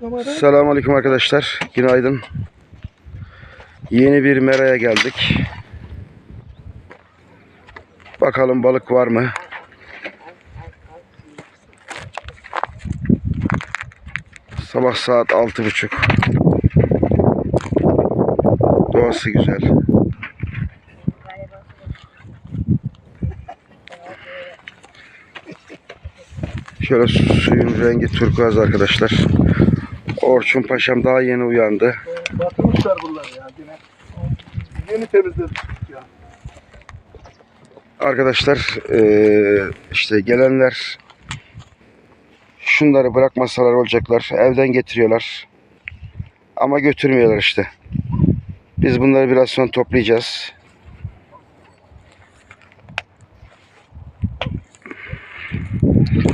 Kamera. Selamünaleyküm arkadaşlar. Günaydın. Yeni bir meraya geldik. Bakalım balık var mı? Sabah saat altı buçuk. Doğası güzel. Şöyle suyun rengi turkuaz arkadaşlar. Orçun Paşam daha yeni uyandı. Batırmışlar bunları ya yine. Yeni temizledik ya. Arkadaşlar eee, işte gelenler şunları bırakmasalar olacaklar. Evden getiriyorlar. Ama götürmüyorlar işte. Biz bunları biraz sonra toplayacağız.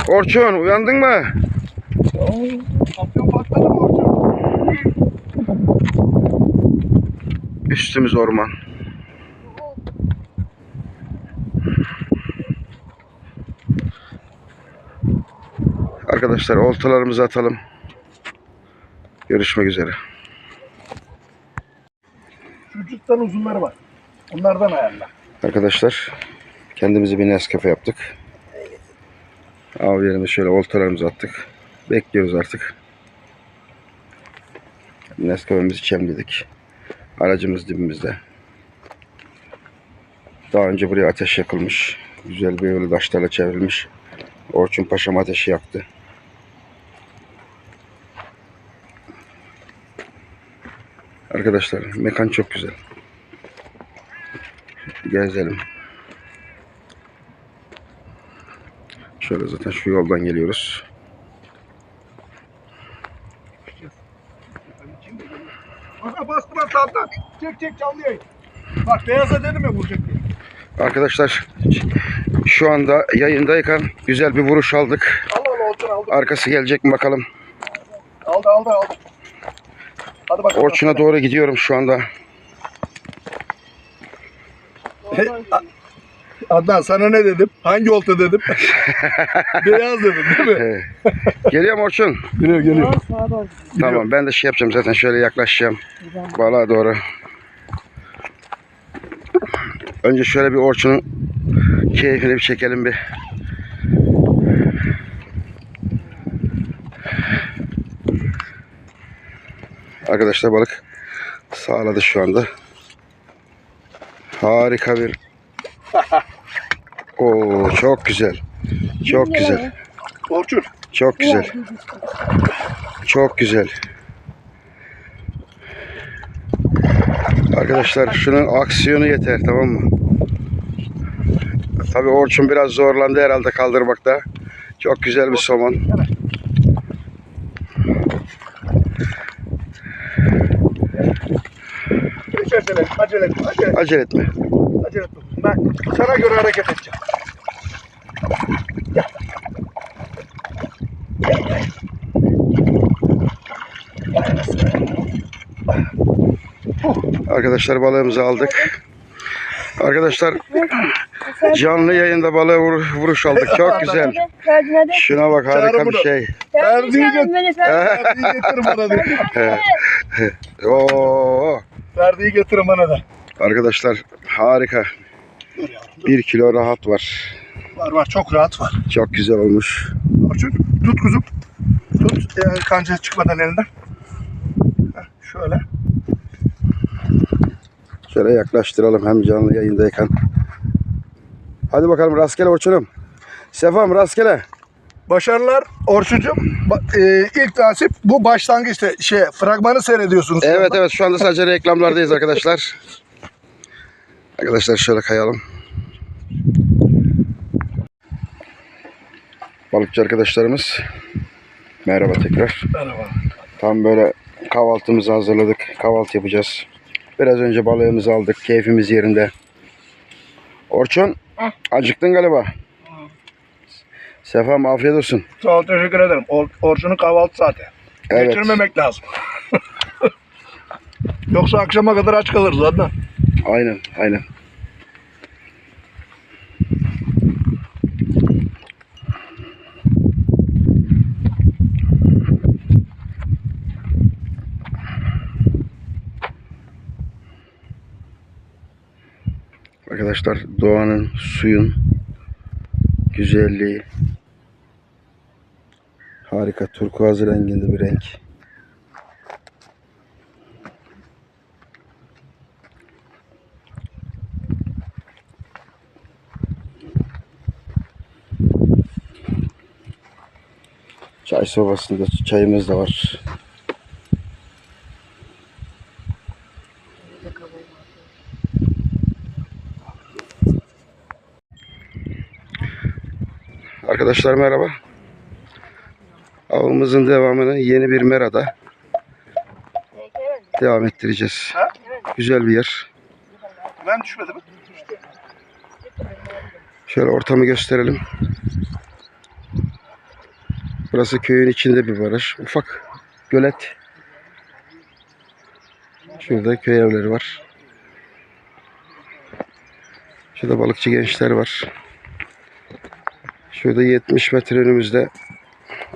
Orçun uyandın mı? Afyon patladı mı orada? Üstümüz orman. Arkadaşlar oltalarımızı atalım. Görüşmek üzere. Çocuktan uzunları var. Onlardan ayarla. Arkadaşlar kendimize bir Nescafe yaptık. Av yerine şöyle oltalarımızı attık. Bekliyoruz artık. Nescafe'mizi içemledik. Aracımız dibimizde. Daha önce buraya ateş yakılmış. Güzel bir böyle taşlarla çevrilmiş. Orçun Paşam ateşi yaktı. Arkadaşlar mekan çok güzel. Gezelim. Şöyle zaten şu yoldan geliyoruz. Bak bastılar sağdan. Çek çek canlı yayın. Bak beyaza dedim ya vuracak diye. Arkadaşlar şu anda yayındayken güzel bir vuruş aldık. Al al olsun aldı. Arkası gelecek mi bakalım. Aldı aldı aldı. Hadi bakalım. Orçun'a doğru gidiyorum şu anda. A- Adnan sana ne dedim? Hangi olta dedim? Beyaz dedim değil mi? Geliyor mu Orçun? Geliyor geliyor. Tamam ben de şey yapacağım zaten şöyle yaklaşacağım. Balığa doğru. Önce şöyle bir Orçun'un keyfini bir çekelim bir. Arkadaşlar balık sağladı şu anda. Harika bir Oo çok güzel. Çok güzel. Orçun. Çok güzel. Çok güzel. Arkadaşlar şunun aksiyonu yeter tamam mı? Tabi Orçun biraz zorlandı herhalde kaldırmakta. Çok güzel bir somon. Acele etme, acele etme, acele etme. Ben sana göre hareket edeceğim. Arkadaşlar balığımızı aldık. Arkadaşlar canlı yayında balığı vur- vuruş aldık. Çok güzel. Şuna bak harika bir şey. Ferdi'yi getir bana da. Oo. Ferdi'yi getirin bana da. Arkadaşlar harika. Bir kilo rahat var. Var var çok rahat var. Çok güzel olmuş. Orçun tut kuzum. Tut e, kanca çıkmadan elinden. Heh, şöyle. Şöyle yaklaştıralım hem canlı yayındayken. Hadi bakalım rastgele Orçun'um. Sefam rastgele. Başarılar Orçucuğum. Ba- e, ilk nasip bu başlangıçta şey fragmanı seyrediyorsunuz. Evet evet şu anda sadece reklamlardayız arkadaşlar. Arkadaşlar şöyle kayalım. Balıkçı arkadaşlarımız. Merhaba tekrar. Merhaba. Tam böyle kahvaltımızı hazırladık. Kahvaltı yapacağız. Biraz önce balığımızı aldık. Keyfimiz yerinde. Orçun Heh. acıktın galiba. Sefam afiyet olsun. Sağ ol teşekkür ederim. Or, Orçun'un kahvaltı saati. Evet. Geçirmemek lazım. Yoksa akşama kadar aç kalırız Adnan. Aynen aynen. Arkadaşlar doğanın, suyun güzelliği harika turkuaz renginde bir renk. Çay sobasında çayımız da var. Arkadaşlar merhaba. Avımızın devamını yeni bir merada devam ettireceğiz. Güzel bir yer. Ben düşmedim. Şöyle ortamı gösterelim. Burası köyün içinde bir baraj. Ufak gölet. Şurada köy evleri var. Şurada balıkçı gençler var. Şurada 70 metre önümüzde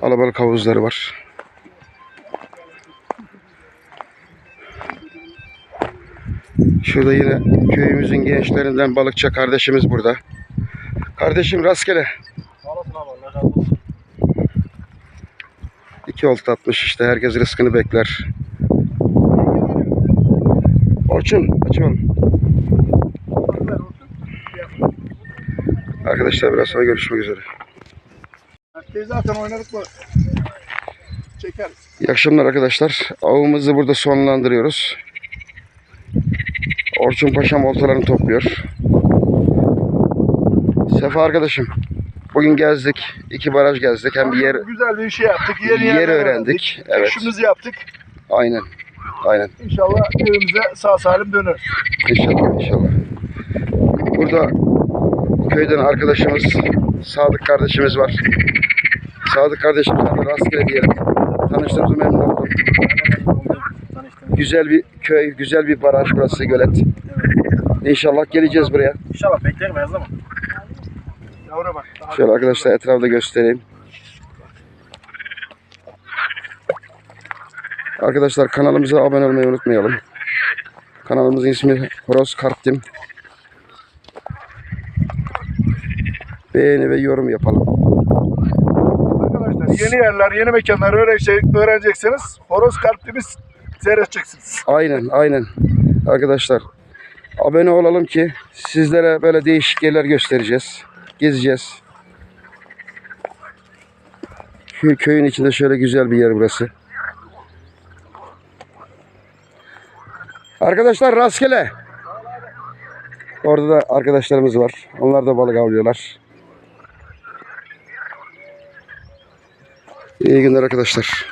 alabalık havuzları var. Şurada yine köyümüzün gençlerinden balıkçı kardeşimiz burada. Kardeşim rastgele. Abi Allah razı olsun. İki olta atmış işte. Herkes rızkını bekler. Orçun aç oğlum. Arkadaşlar biraz sonra görüşmek üzere. Herkes zaten oynadık mı? Çekeriz. İyi akşamlar arkadaşlar. Avımızı burada sonlandırıyoruz. Orçun Paşam oltalarını topluyor. Sefa arkadaşım. Bugün gezdik. iki baraj gezdik. Hem bir yer Güzel bir şey yaptık. Yeni yer yerler öğrendik. Evet. İşimizi yaptık. Aynen. Aynen. İnşallah evimize sağ salim döneriz. İnşallah inşallah. Burada köyden arkadaşımız Sadık kardeşimiz var. Sadık kardeşim sana da rastgele diyelim. Tanıştığımıza memnun oldum. Güzel bir köy, güzel bir baraj burası gölet. İnşallah geleceğiz buraya. İnşallah beklerim her zaman. Yavru bak. Şöyle arkadaşlar etrafta göstereyim. Arkadaşlar kanalımıza abone olmayı unutmayalım. Kanalımızın ismi Horoz Karttim. Beğeni ve yorum yapalım. Arkadaşlar yeni yerler, yeni mekanlar öğrenecek, öğreneceksiniz. Horoz kalptimiz seyredeceksiniz. Aynen aynen. Arkadaşlar abone olalım ki sizlere böyle değişik yerler göstereceğiz. Gezeceğiz. Şu köyün içinde şöyle güzel bir yer burası. Arkadaşlar rastgele. Orada da arkadaşlarımız var. Onlar da balık avlıyorlar. İyi günler arkadaşlar.